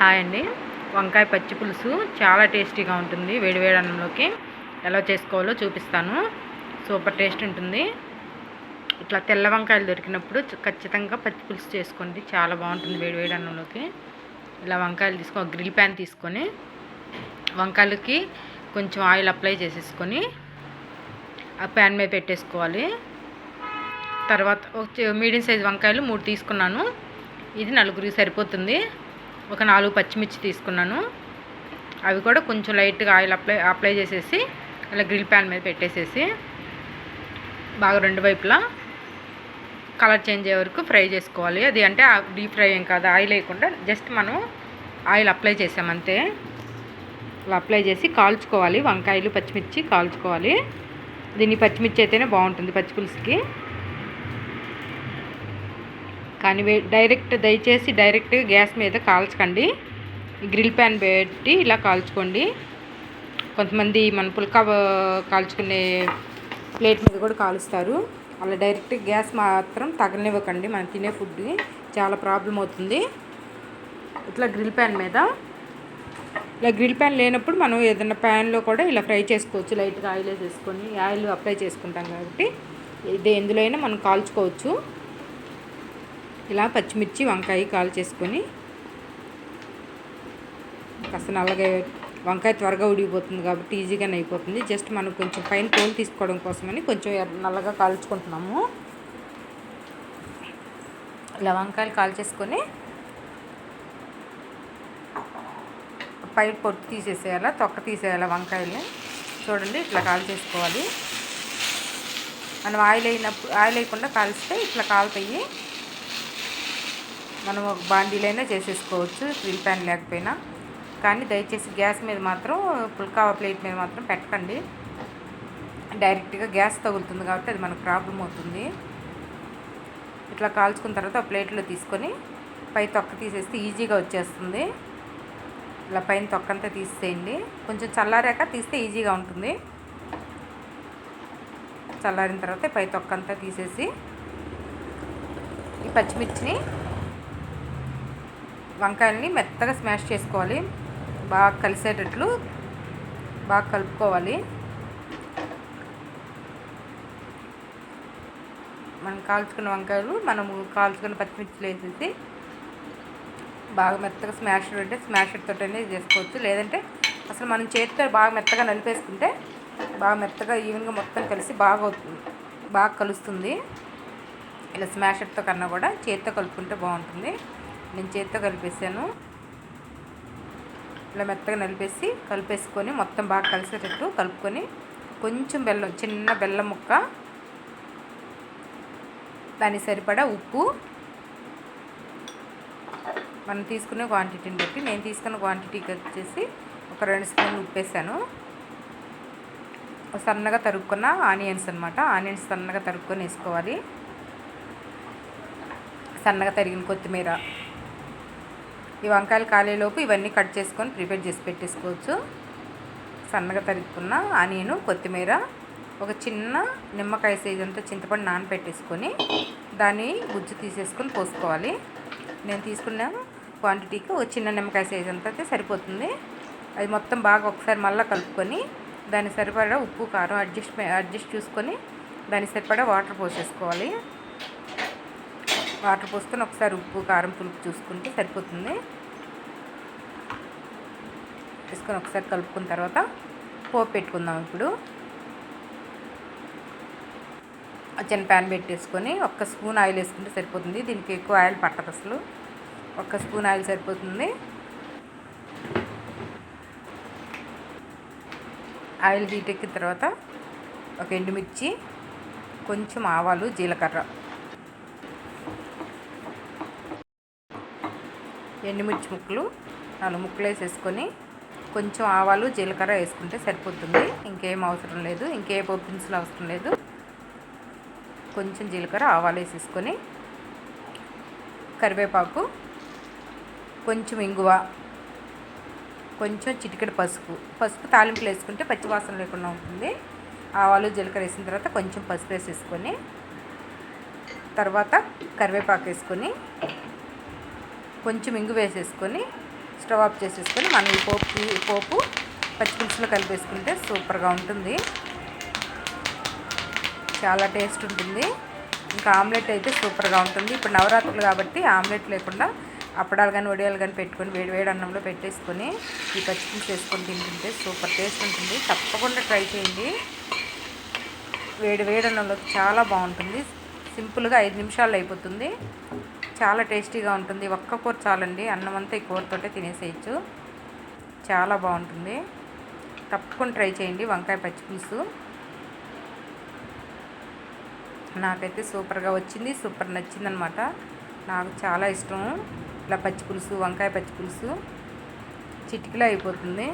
Hi అండి. వంకాయ పచ్చి పులుసు చాలా టేస్టీగా ఉంటుంది. వేడివేడి అన్నంలోకి ఎలా చేసుకోవాలో చూపిస్తాను. సూపర్ టేస్ట్ ఉంటుంది. ఇట్లా తెల్ల వంకాయలు దొరికినప్పుడు ఖచ్చితంగా పచ్చి పులుసు చేసుకోండి. చాలా బాగుంటుంది వేడివేడి అన్నంలోకి. ఇలా వంకాయలు తీసుకో గ్రిల్ ప్యాన్ తీసుకొని వంకాయలకి కొంచెం ఆయిల్ అప్లై చేసేసుకొని ఆ ప్యాన్ మీద పెట్టేసుకోవాలి. తర్వాత మీడియం సైజ్ వంకాయలు మూడు తీసుకున్నాను. ఇది నలుగురికి సరిపోతుంది. ఒక నాలుగు పచ్చిమిర్చి తీసుకున్నాను. అవి కూడా కొంచెం లైట్గా ఆయిల్ అప్లై అప్లై చేసేసి అలా గ్రిల్ ప్యాన్ మీద పెట్టేసేసి బాగా రెండు వైపులా కలర్ చేంజ్ అయ్యే వరకు ఫ్రై చేసుకోవాలి. అది అంటే డీప్ ఫ్రై ఏం కాదు ఆయిల్ వేయకుండా జస్ట్ మనం ఆయిల్ అప్లై చేసామంతే అలా అప్లై చేసి కాల్చుకోవాలి. వంకాయలు పచ్చిమిర్చి కాల్చుకోవాలి. దీన్ని పచ్చిమిర్చి అయితేనే బాగుంటుంది పచ్చిపులుసుకి కానీ డైరెక్ట్ దయచేసి డైరెక్ట్ గ్యాస్ మీద కాల్చకండి. గ్రిల్ ప్యాన్ పెట్టి ఇలా కాల్చుకోండి. కొంతమంది మన పుల్కా కాల్చుకునే ప్లేట్ మీద కూడా కాలుస్తారు. అలా డైరెక్ట్ గ్యాస్ మాత్రం తగలనివ్వకండి. మనం తినే ఫుడ్ చాలా ప్రాబ్లం అవుతుంది. ఇట్లా గ్రిల్ ప్యాన్ మీద. ఇలా గ్రిల్ ప్యాన్ లేనప్పుడు మనం ఏదైనా ప్యాన్లో కూడా ఇలా ఫ్రై చేసుకోవచ్చు. లైట్గా ఆయిల్ వేసేసుకొని ఆయిల్ అప్లై చేసుకుంటాం కాబట్టి. ఇది ఎందులో అయినా మనం కాల్చుకోవచ్చు. ఇలా పచ్చిమిర్చి వంకాయ కాల్ చేసుకొని కాస్త నల్లగా వంకాయ త్వరగా ఉడిగిపోతుంది కాబట్టి ఈజీగానే అయిపోతుంది. జస్ట్ మనం కొంచెం పైన తోలు తీసుకోవడం కోసమని కొంచెం నల్లగా కాల్చుకుంటున్నాము. ఇలా వంకాయలు కాల్చేసుకొని పై పొట్టు తీసేసేయాలా తొక్క తీసేయాలా వంకాయల్ని. చూడండి ఇట్లా కాల్ చేసుకోవాలి. మనం ఆయిల్ అయినప్పుడు ఆయిల్ వేయకుండా కాల్స్తే ఇట్లా కాలుతాయి. మనం ఒక బాండీలైనా చేసేసుకోవచ్చు గ్రిల్ ప్యాన్ లేకపోయినా. కానీ దయచేసి గ్యాస్ మీద మాత్రం పుల్కా ప్లేట్ మీద మాత్రం పెట్టకండి. డైరెక్ట్గా గ్యాస్ తగులుతుంది కాబట్టి అది మనకు ప్రాబ్లం అవుతుంది. ఇట్లా కాల్చుకున్న తర్వాత ఆ ప్లేట్లో తీసుకొని పై తొక్క తీసేస్తే ఈజీగా వచ్చేస్తుంది. ఇలా పైన తొక్కంతా తీసేయండి. కొంచెం చల్లారాక తీస్తే ఈజీగా ఉంటుంది. చల్లారిన తర్వాత పై తొక్కంతా తీసేసి ఈ పచ్చిమిర్చిని వంకాయల్ని మెత్తగా స్మాష్ చేసుకోవాలి. బాగా కలిసేటట్లు బాగా కలుపుకోవాలి. మనం కాల్చుకున్న వంకాయలు మనము కాల్చుకున్న పచ్చిమిర్చిలు వేసేసి బాగా మెత్తగా స్మాష్ అంటే స్మాషర్ తోటనే చేసుకోవచ్చు. లేదంటే అసలు మనం చేతితో బాగా మెత్తగా నలిపేసుకుంటే బాగా మెత్తగా ఈవెన్గా మొత్తం కలిసి బాగా అవుతుంది బాగా కలుస్తుంది. ఇలా స్మాషర్తో కన్నా కూడా చేతితో కలుపుకుంటే బాగుంటుంది. నేను చేత్తో కలిపేసాను. ఇలా మెత్తగా నలిపేసి కలిపేసుకొని మొత్తం బాగా కలిసేటట్టు కలుపుకొని కొంచెం బెల్లం చిన్న బెల్లం ముక్క దానికి సరిపడా ఉప్పు. మనం తీసుకునే క్వాంటిటీని బట్టి నేను తీసుకున్న క్వాంటిటీకి వచ్చేసి ఒక రెండు స్పూన్లు ఉప్పేసాను. సన్నగా తరుక్కున్న ఆనియన్స్ అనమాట ఆనియన్స్ సన్నగా తరుక్కొని వేసుకోవాలి. సన్నగా తరిగిన కొత్తిమీర. ఈ వంకాయలు కాలేలోపు ఇవన్నీ కట్ చేసుకొని ప్రిపేర్ చేసి పెట్టేసుకోవచ్చు. సన్నగా తరుక్కున్న ఆనియన్ కొత్తిమీర ఒక చిన్న నిమ్మకాయ సైజ్ అంతా చింతపండు నానపెట్టేసుకొని దాన్ని గుజ్జు తీసేసుకొని పోసుకోవాలి. నేను తీసుకున్న క్వాంటిటీకి ఒక చిన్న నిమ్మకాయ సైజ్ అంతా అయితే సరిపోతుంది. అది మొత్తం బాగా ఒకసారి మళ్ళీ కలుపుకొని దాన్ని సరిపడా ఉప్పు కారం అడ్జస్ట్ అడ్జస్ట్ చూసుకొని దానికి సరిపడా వాటర్ పోసేసుకోవాలి. వాటర్ పోసుకొని ఒకసారి ఉప్పు కారం పులుపు చూసుకుంటే సరిపోతుంది. తీసుకొని ఒకసారి కలుపుకున్న తర్వాత పోపు పెట్టుకుందాం ఇప్పుడు. చిన్న ప్యాన్ పెట్టేసుకొని ఒక్క స్పూన్ ఆయిల్ వేసుకుంటే సరిపోతుంది. దీనికి ఎక్కువ ఆయిల్ పట్టదు అసలు. ఒక్క స్పూన్ ఆయిల్ సరిపోతుంది. ఆయిల్ హీటెక్కిన తర్వాత ఒక ఎండుమిర్చి కొంచెం ఆవాలు జీలకర్ర ఎండుమిర్చి ముక్కలు నాలుగు ముక్కలు వేసేసుకొని కొంచెం ఆవాలు జీలకర్ర వేసుకుంటే సరిపోతుంది. ఇంకేం అవసరం లేదు. ఇంకే పోపు అవసరం లేదు. కొంచెం జీలకర్ర ఆవాలు వేసేసుకొని కరివేపాకు కొంచెం ఇంగువ కొంచెం చిటికెడు పసుపు. పసుపు తాలింపులు వేసుకుంటే పచ్చివాసన లేకుండా ఉంటుంది. ఆవాలు జీలకర్ర వేసిన తర్వాత కొంచెం పసుపు వేసేసుకొని తర్వాత కరివేపాకు వేసుకొని కొంచెం ఇంగు వేసేసుకొని స్టవ్ ఆఫ్ చేసేసుకొని మనం ఈ పోపు ఈ పోపు పచ్చిపులుసులో కలిపేసుకుంటే సూపర్గా ఉంటుంది. చాలా టేస్ట్ ఉంటుంది. ఇంకా ఆమ్లెట్ అయితే సూపర్గా ఉంటుంది. ఇప్పుడు నవరాత్రులు కాబట్టి ఆమ్లెట్ లేకుండా అప్పడాలు కానీ వడియాలు కానీ పెట్టుకొని వేడి వేడి అన్నంలో పెట్టేసుకొని ఈ పచ్చిపులుసు వేసుకొని తింటుంటే సూపర్ టేస్ట్ ఉంటుంది. తప్పకుండా ట్రై చేయండి. వేడి వేడి అన్నంలో చాలా బాగుంటుంది. సింపుల్గా ఐదు నిమిషాలు అయిపోతుంది. చాలా టేస్టీగా ఉంటుంది. ఒక్క కూర చాలండి. అన్నం అంతా ఈ కూరతోటే తినేసేయచ్చు. చాలా బాగుంటుంది. తప్పకుండా ట్రై చేయండి వంకాయ పచ్చిపులుసు నాకైతే సూపర్గా వచ్చింది. సూపర్ నచ్చిందనమాట. నాకు చాలా ఇష్టం. ఇలా పచ్చి పులుసు వంకాయ పచ్చి పులుసు. చిటికలో అయిపోతుంది.